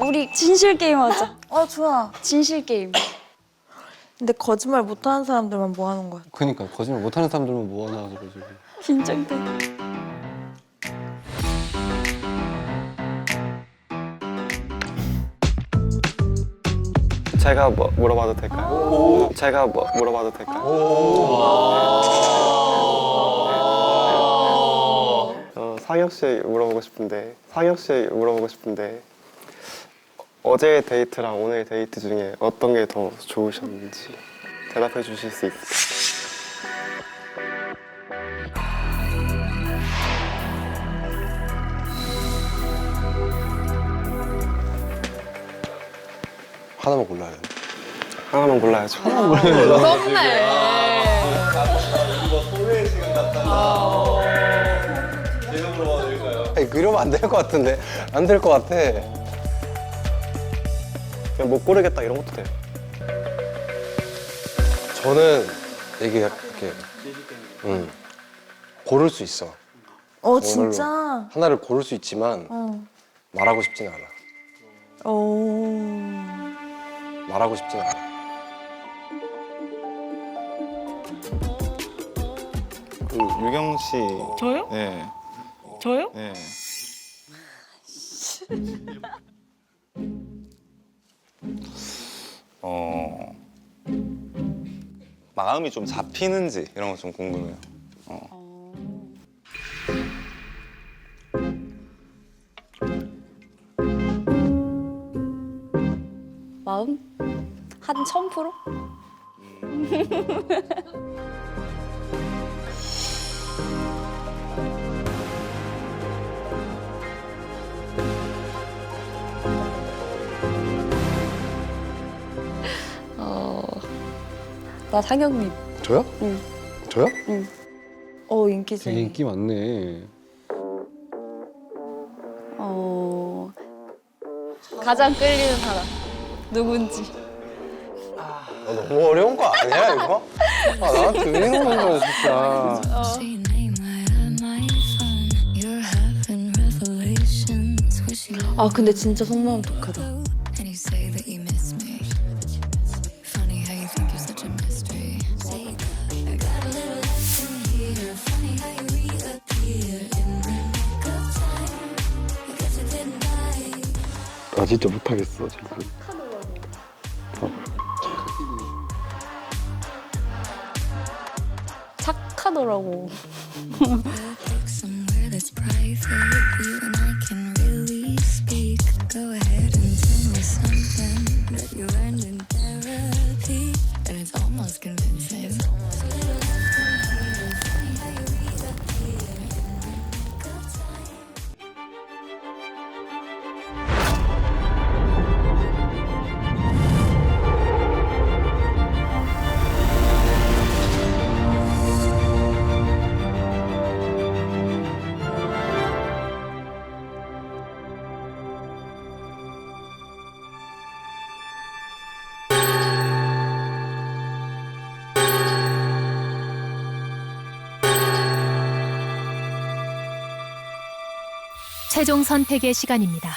우리 진실 게임 하자. 어 좋아. 진실 게임. 근데 거짓말 못하는 사람들만 뭐 하는 거야? 그니까 거짓말 못하는 사람들만 모아놔가지고 긴장돼. 제가 뭐 물어봐도 될까요? 제가 뭐 물어봐도 될까요? 어, 상혁 씨 물어보고 싶은데 상혁 씨 물어보고 싶은데 어제 데이트랑 오늘 데이트 중에 어떤 게 더 좋으셨는지 대답해 주실 수 있을까요? 하나만 골라야 돼. 하나만 골라야죠. 아니, 그러면 안 될 것 같은데 안 될 것 같아. 그냥 못 고르겠다 이런 것도 돼요. 저는 되게 이렇게 음, 고를 수 있어. 어 진짜. 하나를 고를 수 있지만 어. 말하고 싶진 않아. 오. 말하고 싶진 않아. 그 유경 씨. 저요? 네. 저요? 네. 어. 마음이 좀 잡히는지 이런 거 좀 궁금해요. 어. 마음 한 1000%? 나 상영님. 저요? 응. 저요? 어 인기쟁이. 되게 인기 많네. 어, 가장 끌리는 사람 누군지. 아, 너무 어려운 거 아니야 이거? 아왜 이러는 거야 진짜. You 아 근데 진짜 속마음 독하다. 진짜 못하겠어 지금. 착하더라고. Somewhere that's private, you and I can really speak. Go ahead 최종 선택의 시간입니다.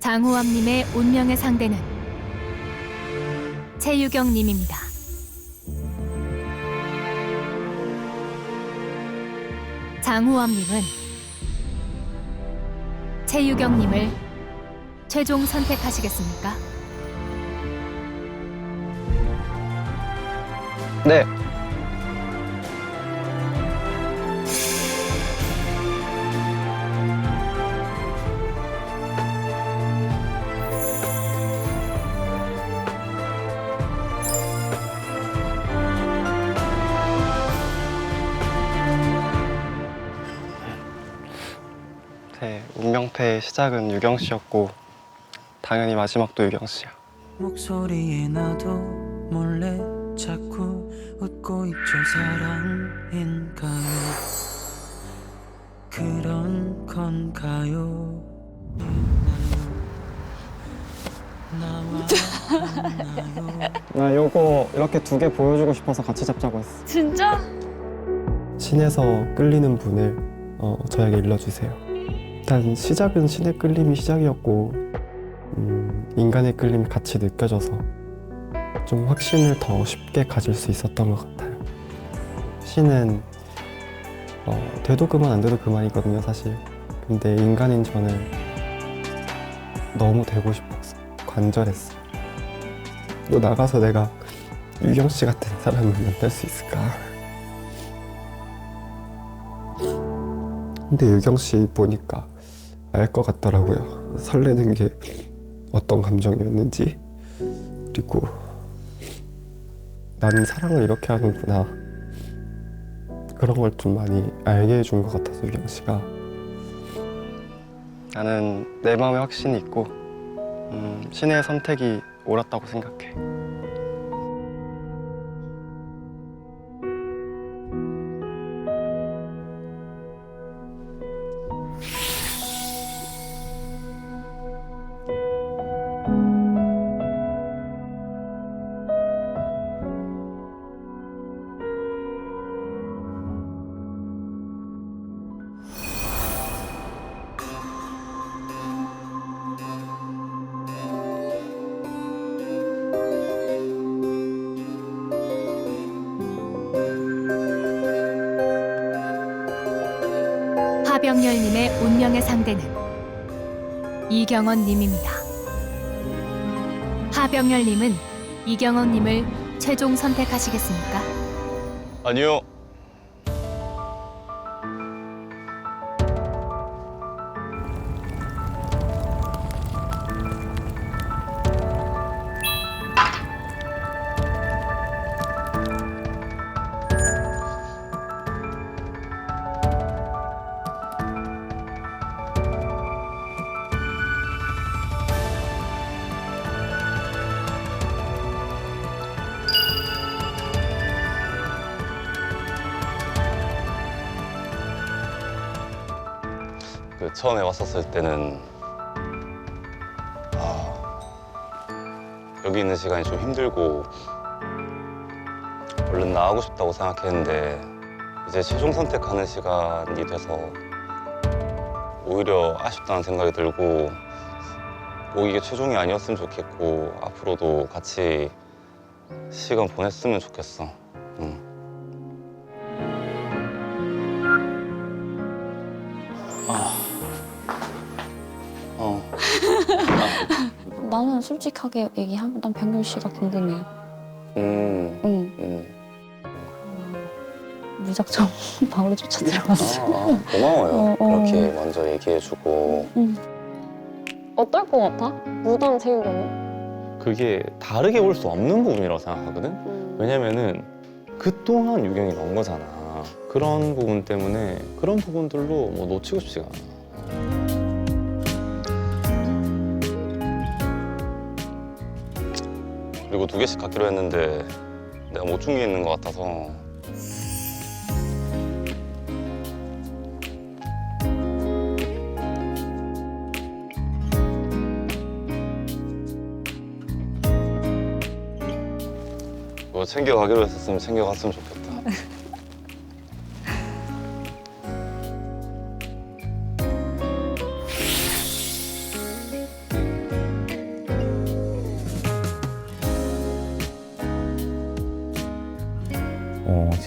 장우암님의 운명의 상대는 최유경님입니다. 장우암님은 최유경님을 최종 선택하시겠습니까? 네. 네, 운명태의 시작은 유경 씨였고 당연히 마지막도 유경 씨야. 목소리에 나도 몰래 자꾸 묻고 있죠 사랑인가요 그런 건가요 나 요거 이렇게 두 개 보여주고 싶어서 같이 잡자고 했어. 진짜? 신에서 끌리는 분을 어, 저에게 일러주세요. 일단 시작은 신의 끌림이 시작이었고 음, 인간의 끌림이 같이 느껴져서 좀 확신을 더 쉽게 가질 수 있었던 것 같아요. 신은 어, 돼도 그만 안 돼도 그만이거든요, 사실. 근데 인간인 저는 너무 되고 싶었어. 관절했어. 또 나가서 내가 유경 씨 같은 사람을 만날 수 있을까? 근데 유경 씨 보니까 알 것 같더라고요. 설레는 게 어떤 감정이었는지. 그리고 나는 사랑을 이렇게 하는구나. 그런 걸 좀 많이 알게 해준 것 같아서 유경 씨가. 나는 내 마음에 확신이 있고 음, 신의 선택이 옳았다고 생각해. 하병열님의 운명의 상대는 이경원님입니다. 하병열님은 이경원님을 최종 선택하시겠습니까? 아니요. 그 처음에 왔었을 때는 아, 여기 있는 시간이 좀 힘들고 얼른 나가고 싶다고 생각했는데 이제 최종 선택하는 시간이 돼서 오히려 아쉽다는 생각이 들고 꼭 이게 최종이 아니었으면 좋겠고 앞으로도 같이 시간 보냈으면 좋겠어. 응. 나는 솔직하게 얘기하면 난 병렬 씨가 궁금해. 음. 응. 음. 무작정 방으로 쫓아 들어갔어. 아, 아, 고마워요. 어, 어. 그렇게 먼저 얘기해주고. 어떨 것 같아? 무당 태우려면? 그게 다르게 볼수 없는 부분이라고 생각하거든? 왜냐면은 그동안 유경이 넣은 거잖아. 그런 부분 때문에 그런 부분들로 뭐 놓치고 싶지가 않아. 그리고 두 개씩 갖기로 했는데 내가 못 준게 있는 것 같아서 뭐 챙겨가기로 했었으면 챙겨갔으면 좋겠다.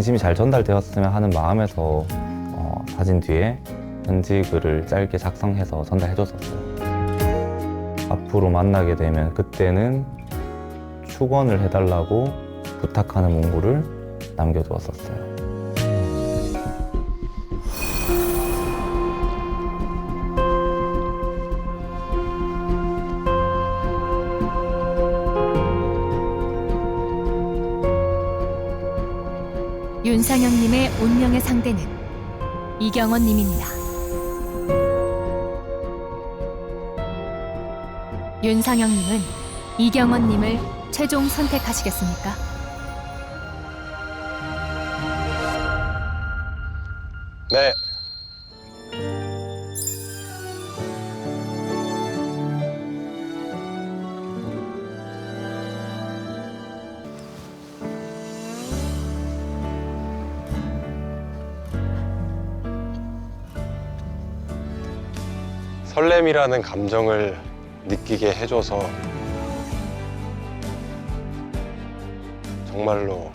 진심이 잘 전달되었으면 하는 마음에서 어, 사진 뒤에 편지 글을 짧게 작성해서 전달해줬었어요. 앞으로 만나게 되면 그때는 축원을 해달라고 부탁하는 문구를 남겨두었었어요. 윤상영님의 운명의 상대는 이경원님입니다. 윤상영님은 이경원님을 최종 선택하시겠습니까? 네. 설렘이라는 감정을 느끼게 해줘서 정말로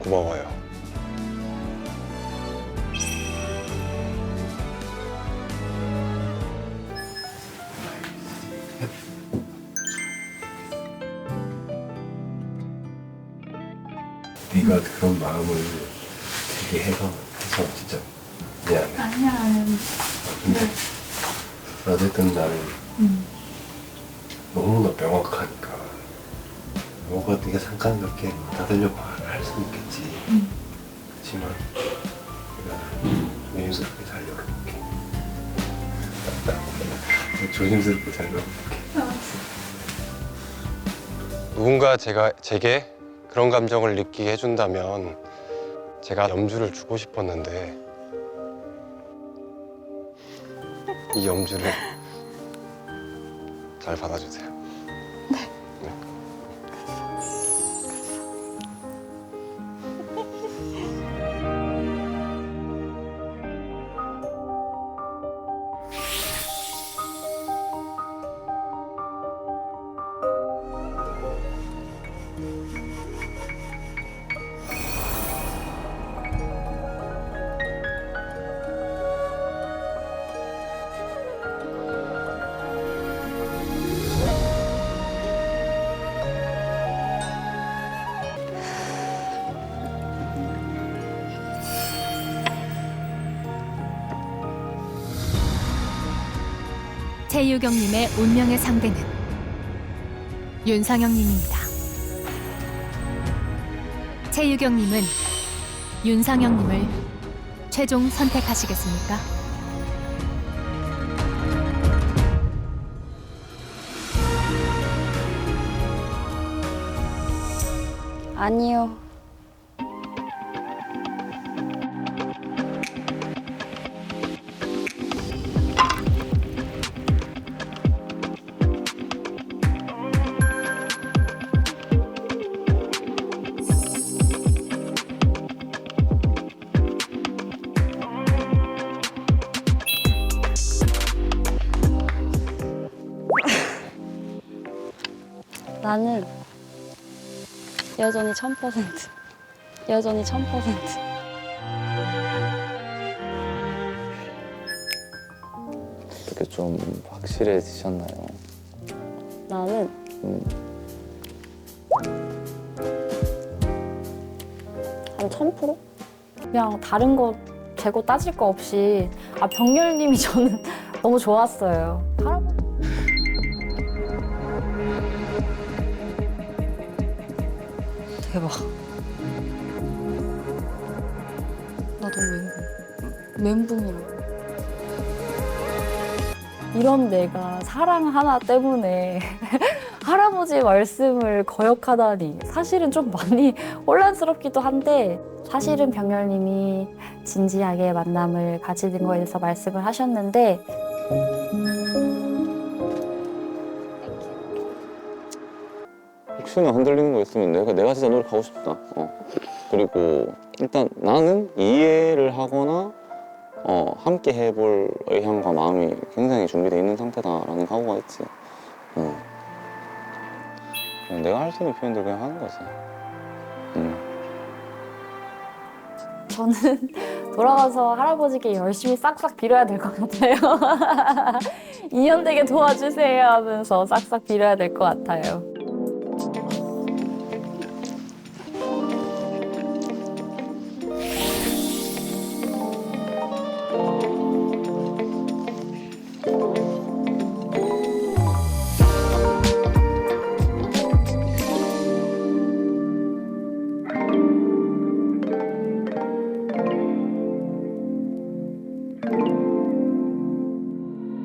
고마워요. 네가 그런 마음을 들게 해서 해서 진짜 미안해. 아니야. 근데 어쨌든 나는 너무나 명확하니까 뭐가 네가 잠깐 그렇게 다들려고 할 수는 있겠지. 그렇지만 내가 조심스럽게 잘 열어볼게. 조심스럽게 잘 열어볼게. 누군가 제가 제게 그런 감정을 느끼게 해준다면 제가 염주를 주고 싶었는데 이 염주를 잘 받아주세요. 최유경님의 운명의 상대는 윤상영님입니다. 최유경님은 윤상영님을 최종 선택하시겠습니까? 아니요. 나는 여전히 1000% 여전히 1000% 그렇게 좀 확실해지셨나요? 나는 음. 한 1000%? 그냥 다른 거 재고 따질 거 없이 아 병렬님이 저는 너무 좋았어요. 할아버지 대박. 나도 멘붕. 멘붕이라. 이런 내가 사랑 하나 때문에 할아버지 말씀을 거역하다니 사실은 좀 많이 혼란스럽기도 한데 사실은 병렬님이 진지하게 만남을 가지는 거에 대해서 말씀을 하셨는데 혹시나 흔들리는 거 있으면 내가 내가 진짜 노력하고 싶다. 어. 그리고 일단 나는 이해를 하거나 어, 함께 해볼 의향과 마음이 굉장히 준비되어 있는 상태다라는 각오가 있지. 어. 내가 할 수 있는 표현들 그냥 하는 거지. 음. 저는 돌아가서 할아버지께 열심히 싹싹 빌어야 될 것 같아요. 2년 되게 도와주세요 하면서 싹싹 빌어야 될 것 같아요.